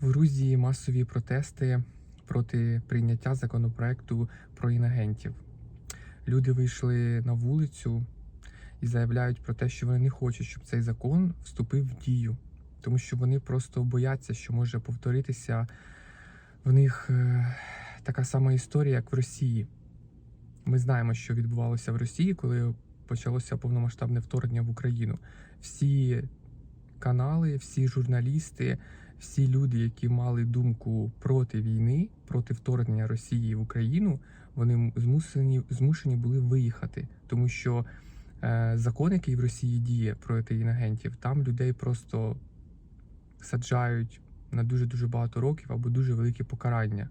В Грузії масові протести проти прийняття законопроекту про інагентів. Люди вийшли на вулицю і заявляють про те, що вони не хочуть, щоб цей закон вступив в дію, тому що вони просто бояться, що може повторитися в них е, така сама історія, як в Росії. Ми знаємо, що відбувалося в Росії, коли почалося повномасштабне вторгнення в Україну. Всі канали, всі журналісти, всі люди, які мали думку проти війни, проти вторгнення Росії в Україну, вони змусені, змушені були виїхати, тому що е, закон, який в Росії діє проти інагентів, там людей просто саджають на дуже дуже багато років або дуже великі покарання.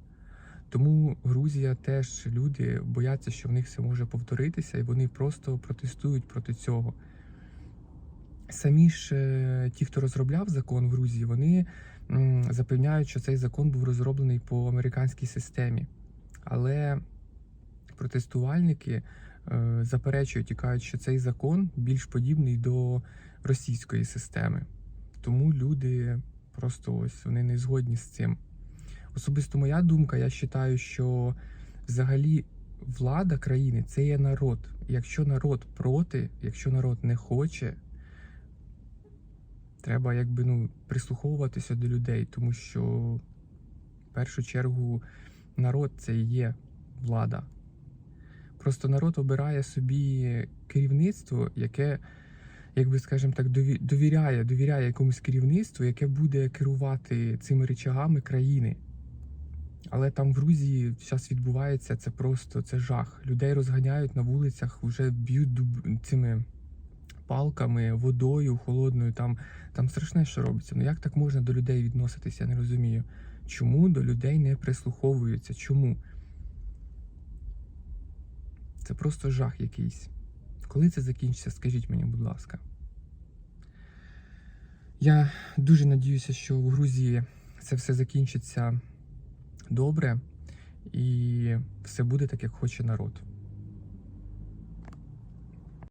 Тому Грузія теж люди бояться, що в них це може повторитися, і вони просто протестують проти цього. Самі ж е, ті, хто розробляв закон в Грузії, вони запевняють, що цей закон був розроблений по американській системі. Але протестувальники е, заперечують і кажуть, що цей закон більш подібний до російської системи. Тому люди просто ось вони не згодні з цим. Особисто моя думка, я вважаю, що взагалі влада країни це є народ. Якщо народ проти, якщо народ не хоче, треба якби ну прислуховуватися до людей, тому що в першу чергу народ це і є влада. Просто народ обирає собі керівництво, яке, якби скажімо так, довіряє, довіряє якомусь керівництву, яке буде керувати цими речагами країни. Але там в Грузії зараз відбувається це просто це жах. Людей розганяють на вулицях, вже б'ють дуб- цими палками, водою холодною. Там, там страшне, що робиться. Ну як так можна до людей відноситися? Я не розумію. Чому до людей не прислуховуються? Чому? Це просто жах якийсь. Коли це закінчиться, скажіть мені, будь ласка. Я дуже надіюся, що в Грузії це все закінчиться добре і все буде так, як хоче народ.